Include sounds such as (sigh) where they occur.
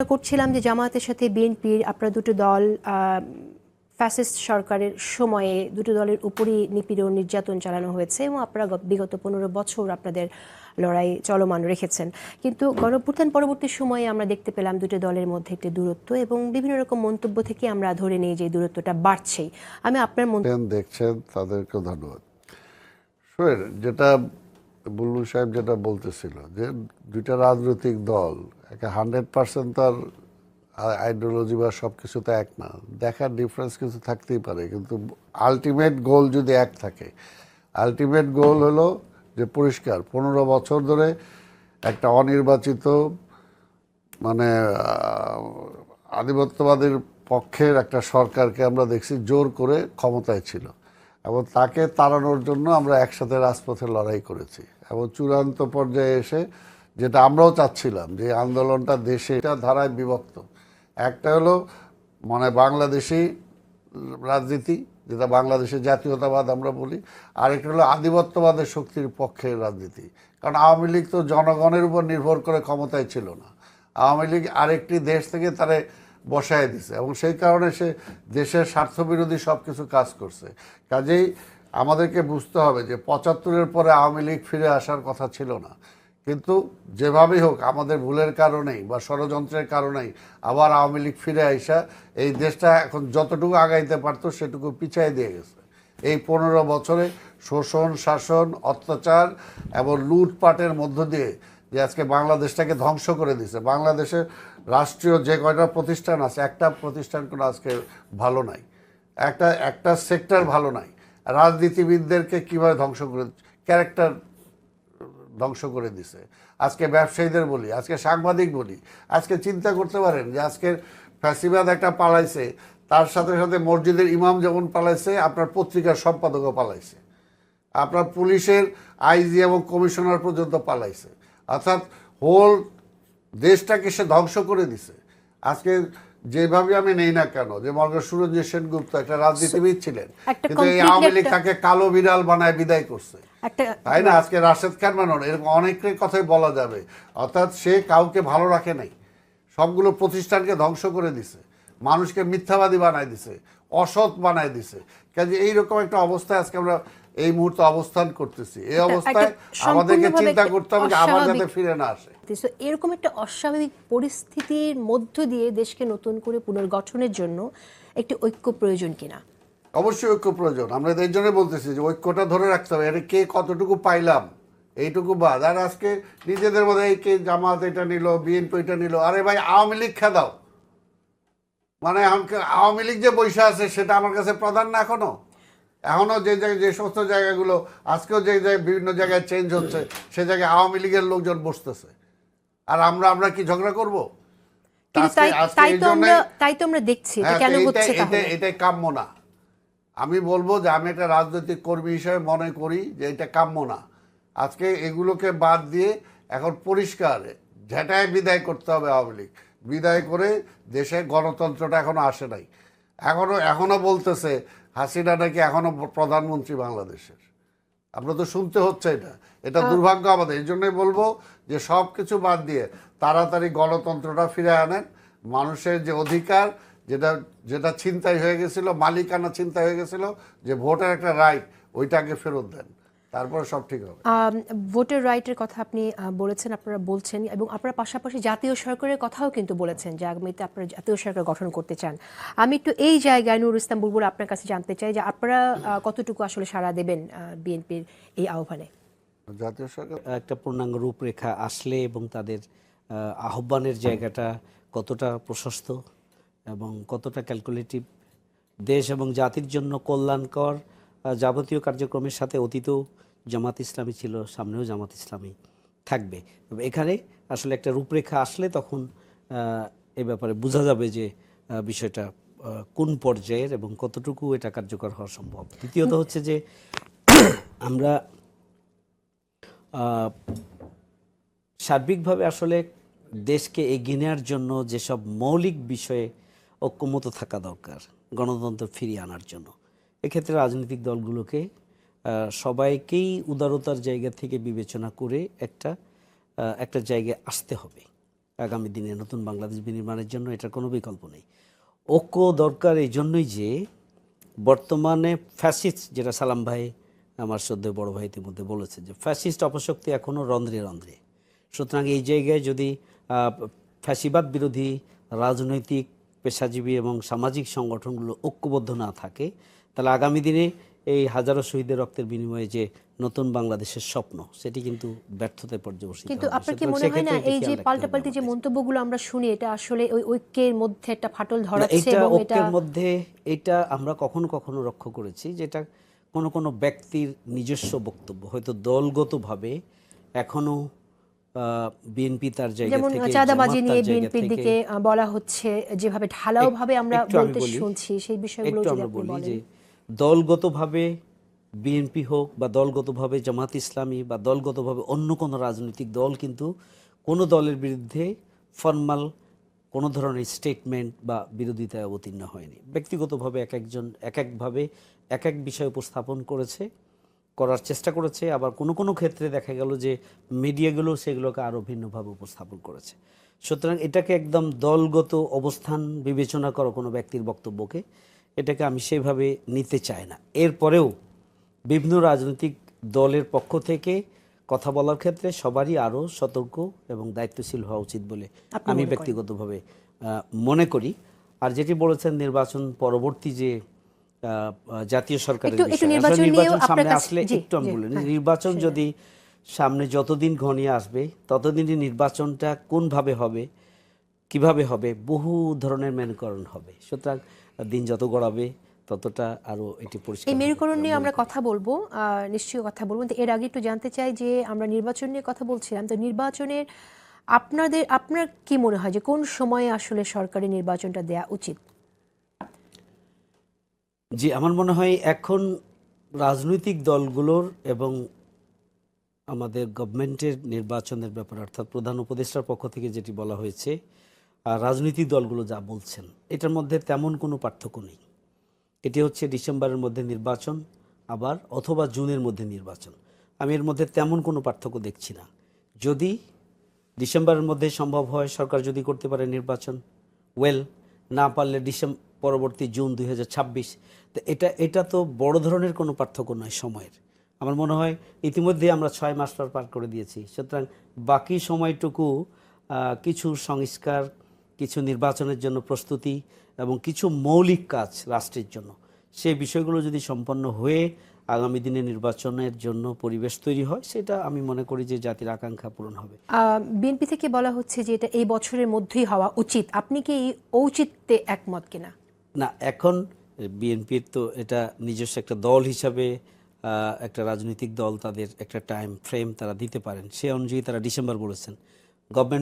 করছিলাম যে জামায়াতের সাথে বিএনপির আপনারা দুটো দল ফ্যাসিস্ট সরকারের সময়ে দুটো দলের উপরই নিপীড়ন, নির্যাতন চালানো হয়েছে এবং আপনারা বিগত পনেরো বছর আপনাদের লড়াই চলমান রেখেছেন। কিন্তু গণভ্যুত্থান পরবর্তী সময়ে আমরা দেখতে পেলাম দুটো দলের মধ্যে একটি দূরত্ব এবং বিভিন্ন রকম মন্তব্য থেকে আমরা ধরে নিই যে দূরত্বটা বাড়ছেই। আমি আপনার মন্তব্য দেখছেন তাদেরকে ধন্যবাদ। যেটা বুল্লু সাহেব যেটা বলতেছিল যে দুইটা রাজনৈতিক দল একটা হান্ড্রেড পার্সেন্ট তার আইডিওলজি বা সব কিছু তো এক না। দেখার ডিফারেন্স কিছু থাকতেই পারে, কিন্তু আলটিমেট গোল যদি এক থাকে আলটিমেট গোল হলো যে পরিষ্কার, পনেরো বছর ধরে একটা অনির্বাচিত মানে আধিপত্যবাদের পক্ষের একটা সরকারকে আমরা দেখছি জোর করে ক্ষমতায় ছিল। এবং তাকে তাড়ানোর জন্য আমরা একসাথে রাজপথে লড়াই করেছি। এবং চূড়ান্ত পর্যায়ে এসে যেটা আমরাও চাচ্ছিলাম যে আন্দোলনটা দেশে এটা ধারায় বিভক্ত। একটা হলো মানে বাংলাদেশি রাজনীতি, যেটা বাংলাদেশের জাতীয়তাবাদ আমরা বলি। আরেকটা হলো আধিপত্যবাদের শক্তির পক্ষের রাজনীতি। কারণ আওয়ামী লীগ তো জনগণের উপর নির্ভর করে ক্ষমতায় ছিল না। আওয়ামী লীগ আরেকটি দেশ থেকে তারে বসায় দিছে। এবং সেই কারণে সে দেশের স্বার্থবিরোধী সব কিছু কাজ করছে। কাজেই আমাদেরকে বুঝতে হবে যে পঁচাত্তরের পরে আওয়ামী লীগ ফিরে আসার কথা ছিল না। কিন্তু যেভাবেই হোক, আমাদের ভুলের কারণেই বা ষড়যন্ত্রের কারণেই আবার আওয়ামী লীগ ফিরে আইসা এই দেশটা এখন যতটুকু আগাইতে পারতো সেটুকু পিছাই দিয়ে গেছে। এই পনেরো বছরে শোষণ, শাসন, অত্যাচার এবং লুটপাটের মধ্য দিয়ে যে আজকে বাংলাদেশটাকে ধ্বংস করে দিছে। বাংলাদেশের রাষ্ট্রীয় যে কয়টা প্রতিষ্ঠান আছে, একটা প্রতিষ্ঠান কোনো আজকে ভালো নাই। একটা একটা সেক্টর ভালো নাই। রাজনীতিবিদদেরকে কীভাবে ধ্বংস করে, ক্যারেক্টার ধ্বংস করে দিছে। আজকে ব্যবসায়ীদের বলি, আজকে সাংবাদিক বলি, আজকে চিন্তা করতে পারেন যে আজকের ফ্যাসিবাদ একটা পালাইছে, তার সাথে সাথে মসজিদের ইমাম যেমন পালাইছে, আপনার পত্রিকার সম্পাদকও পালাইছে। আপনার পুলিশের আইজি এবং কমিশনার পর্যন্ত পালাইছে। অর্থাৎ হোল দেশটাকে সে ধ্বংস করে দিছে। আজকে যেভাবে আমি নেই না কেন যে মনে সুরঞ্জিত সেনগুপ্ত একটা রাজনীতিবিদ ছিলেন কিন্তু এই আওয়ামী লীগ তাকে কালো বিড়াল বানায় বিদায় করছে। তাই না? আজকে রাশেদ খান মানন এরকম অনেকের কথাই বলা যাবে। অর্থাৎ সে কাউকে ভালো রাখে নাই। সবগুলো প্রতিষ্ঠানকে ধ্বংস করে দিছে। মানুষকে মিথ্যাবাদী বানায় দিছে অসৎ বানায় দিছে। কাজে এইরকম একটা অবস্থায় আজকে আমরা এই মুহূর্তে অবস্থান করতেছি। এই অবস্থায় আমাদেরকে চিন্তা করতে হবে যে আবার যাতে ফিরে না আসে। এরকম একটা অস্বাভাবিক পরিস্থিতির মধ্য দিয়ে দেশকে নতুন করে পুনর্গঠনের জন্য একটি ঐক্য প্রয়োজন কিনা? অবশ্যই ঐক্য প্রয়োজন। আমরা এই জন্য বলতেছি যে ঐক্যটা ধরে রাখতে হবে। এটা কে কতটুকু পাইলাম? এইটুকু বাদ। আর আজকে নিজেদের মধ্যে এই কে জামাত এটা নিল বিএনপি এটা নিল। আরে ভাই আওয়ামী লীগ খেদাও মানে আমাকে আওয়ামী লীগ যে বৈশা আছে সেটা আমার কাছে প্রধান না এখনও? এখনও যে জায়গায় যে সমস্ত জায়গাগুলো আজকেও যে জায়গায় বিভিন্ন জায়গায় চেঞ্জ হচ্ছে সে জায়গায় আওয়ামী লীগের লোকজন বসতেছে। আর আমরা আমরা কি ঝগড়া করব? তাই আজকে- আজকে তাই এই তো আমরা তাই তো আমরা দেখছি হ্যাঁ, কেন হচ্ছে তাহলে? এটা- এটাই কাম্য না। আমি বলব যে আমি একটা রাজনৈতিক কর্মী হিসেবে মনে করি যে এটা কাম্য না। আজকে এগুলোকে বাদ দিয়ে এখন পরিষ্কার ঝেঁটায় বিদায় করতে হবে আওয়ামী লীগ বিদায় করে দেশে গণতন্ত্রটা এখনও আসে নাই। এখনও এখনও বলতেছে হাসিনা নাকি এখনও প্রধানমন্ত্রী বাংলাদেশের? আপনার তো শুনতে হচ্ছে এটা। এটা দুর্ভাগ্য আমাদের। এই জন্যই বলব যে সব কিছু বাদ দিয়ে তাড়াতাড়ি গণতন্ত্রটা ফিরে আনেন। মানুষের যে অধিকার যেটা যেটা ছিনতাই হয়ে গেছিল মালিকানা চিন্তা হয়ে গেছিল যে ভোটের একটা রাইট ওইটাকে ফেরত দেন। তারপরে সব ঠিক হবে। ভোটার রাইটের কথা আপনি বলেছেন আপনারা বলছেন এবং আপনারা পাশাপাশি জাতীয় সরকারের কথাও কিন্তু বলেছেন যে আগামীতে আপনারা জাতীয় সরকার গঠন করতে চান। আমি একটু এই জায়গায় নুর ইসলাম বুলবুল আপনার কাছে জানতে চাই যে আপনারা কতটুকু আসলে সাড়া দেবেন বিএনপির এই আহ্বানে? জাতীয় সরকার? একটা পূর্ণাঙ্গ রূপরেখা আসলে এবং তাদের আহ্বানের জায়গাটা কতটা প্রশস্ত এবং কতটা ক্যালকুলেটিভ দেশ এবং জাতির জন্য কল্যাণকর যাবতীয় কার্যক্রমের সাথে অতীতেও জামাত ইসলামী ছিল, সামনেও জামাত ইসলামী থাকবে। এখানে আসলে একটা রূপরেখা আসলে তখন এ ব্যাপারে বোঝা যাবে যে বিষয়টা কোন পর্যায়ের এবং কতটুকু এটা কার্যকর হওয়া সম্ভব। দ্বিতীয়ত হচ্ছে যে, (clears throat) আমরা সার্বিকভাবে আসলে দেশকে এগিয়ে নেওয়ার জন্য যেসব মৌলিক বিষয়ে ঐক্যমত থাকা দরকার, গণতন্ত্র ফিরিয়ে আনার জন্য। এক্ষেত্রে রাজনৈতিক দলগুলোকে সবাইকেই উদারতার জায়গা থেকে বিবেচনা করে একটা একটা জায়গায় আসতে হবে। আগামী দিনে নতুন বাংলাদেশ বিনির্মাণের জন্য এটার কোনো বিকল্প নেই। ঐক্য দরকার এই জন্যই যে বর্তমানে ফ্যাসিস্ট, যেটা সালাম ভাই আমার শ্রদ্ধেয় বড় ভাই ইতিমধ্যে বলেছে যে ফ্যাসিস্ট অপশক্তি এখনও রন্ধ্রে রন্ধ্রে। সুতরাং এই জায়গায় যদি ফ্যাসিবাদ বিরোধী রাজনৈতিক, পেশাজীবী এবং সামাজিক সংগঠনগুলো ঐক্যবদ্ধ না থাকে তাহলে আগামী দিনে এই হাজারো শহীদের রক্তের বিনিময়ে যে নতুন বাংলাদেশের স্বপ্ন সেটি কিন্তু ব্যর্থতায় পর্যবসিত কিন্তু আপনার কি মনে হয় না এই যে পাল্টাপাল্টি যে মন্তব্যগুলো আমরা শুনি এটা আসলে ওই ঐক্যের মধ্যে একটা ফাটল ধরাচ্ছে এবং এটা ঐক্যের মধ্যে এটা আমরা কখনো কখনো লক্ষ্য করেছি যেটা কোনো কোনো ব্যক্তির নিজস্ব বক্তব্য। হয়তো দলগতভাবে এখনও বিএনপি তার জায়গা যেমন থেকে চাঁদাবাজি জামাত নিয়ে বিএনপির দিকে বলা হচ্ছে যেভাবে ঢালাও ভাবে আমরা বলতে শুনছি সেই বিষয়গুলো যদি আপনি বলি বলেন। দলগতভাবে বিএনপি হোক বা দলগতভাবে জামাত ইসলামী বা দলগতভাবে অন্য কোনো রাজনৈতিক দল কিন্তু কোনো দলের বিরুদ্ধে ফর্মাল কোনো ধরনের স্টেটমেন্ট বা বিরোধিতায় অবতীর্ণ হয়নি। ব্যক্তিগতভাবে এক একজন, এক একভাবে এক এক বিষয় উপস্থাপন করেছে, করার চেষ্টা করেছে। আবার কোনো কোনো ক্ষেত্রে দেখা গেল যে মিডিয়াগুলো সেগুলোকে আরও ভিন্নভাবে উপস্থাপন করেছে। সুতরাং এটাকে একদম দলগত অবস্থান বিবেচনা করো কোনো ব্যক্তির বক্তব্যকে এটাকে আমি সেভাবে নিতে চাই না। এরপরেও বিভিন্ন রাজনৈতিক দলের পক্ষ থেকে কথা বলার ক্ষেত্রে সবারই আরও সতর্ক এবং দায়িত্বশীল হওয়া উচিত বলে আমি ব্যক্তিগতভাবে মনে করি। আর যেটি বলেছেন নির্বাচন পরবর্তী যে জাতীয় সরকারের নির্বাচন নির্বাচন সামনে আসলে একটু আমি বলি হ্যাঁ, নির্বাচন যদি সামনে যতদিন ঘনিয়ে আসবে ততদিনই নির্বাচনটা কোনভাবে হবে কীভাবে হবে? বহু ধরনের মেনুকরণ হবে। সুতরাং দিন যত গড়াবে ততটা আরও এটি পরিষ্কার এই মেরুকরণ নিয়ে আমরা কথা বলব নিশ্চয়ই কথা বলব। এর আগে একটু জানতে চাই যে আমরা নির্বাচন নিয়ে কথা বলছিলাম তো নির্বাচনের আপনাদের আপনার কি মনে হয় যে কোন সময়ে আসলে সরকারি নির্বাচনটা দেয়া উচিত? জি আমার মনে হয় এখন রাজনৈতিক দলগুলোর এবং আমাদের গভর্নমেন্টের নির্বাচনের ব্যাপারে অর্থাৎ প্রধান উপদেষ্টার পক্ষ থেকে যেটি বলা হয়েছে রাজনৈতিক দলগুলো যা বলছেন, এটার মধ্যে তেমন কোনো পার্থক্য নেই। এটি হচ্ছে ডিসেম্বরের মধ্যে নির্বাচন, আবার অথবা জুনের মধ্যে নির্বাচন। আমি এর মধ্যে তেমন কোনো পার্থক্য দেখছি না। যদি ডিসেম্বরের মধ্যে সম্ভব হয় সরকার যদি করতে পারে নির্বাচন ওয়েল না পারলে ডিসেম্বর পরবর্তী জুন দু হাজার ছাব্বিশ, তো এটা এটা তো বড় ধরনের কোনো পার্থক্য নয় সময়ের। আমার মনে হয় ইতিমধ্যে আমরা ছয় মাস পার পার করে দিয়েছি। সুতরাং বাকি সময়টুকু কিছু সংস্কার কিছু নির্বাচনের জন্য প্রস্তুতি এবং কিছু মৌলিক কাজ রাষ্ট্রের জন্য। সেই বিষয়গুলো যদি সম্পন্ন হয়ে আগামী দিনে নির্বাচনের জন্য পরিবেশ তৈরি হয় সেটা আমি মনে করি যে জাতির আকাঙ্ক্ষা পূরণ হবে। বিএনপি থেকে বলা হচ্ছে যে এটা এই বছরের মধ্যেই হওয়া উচিত। আপনি কি এই ঔচিত্যে একমত কিনা? না এখন বিএনপির তো এটা নিজস্ব একটা দল হিসাবে একটা রাজনৈতিক দল তাদের একটা টাইম ফ্রেম তারা দিতে পারেন। সে অনুযায়ী তারা ডিসেম্বর বলেছেন। গভর্নমেন্ট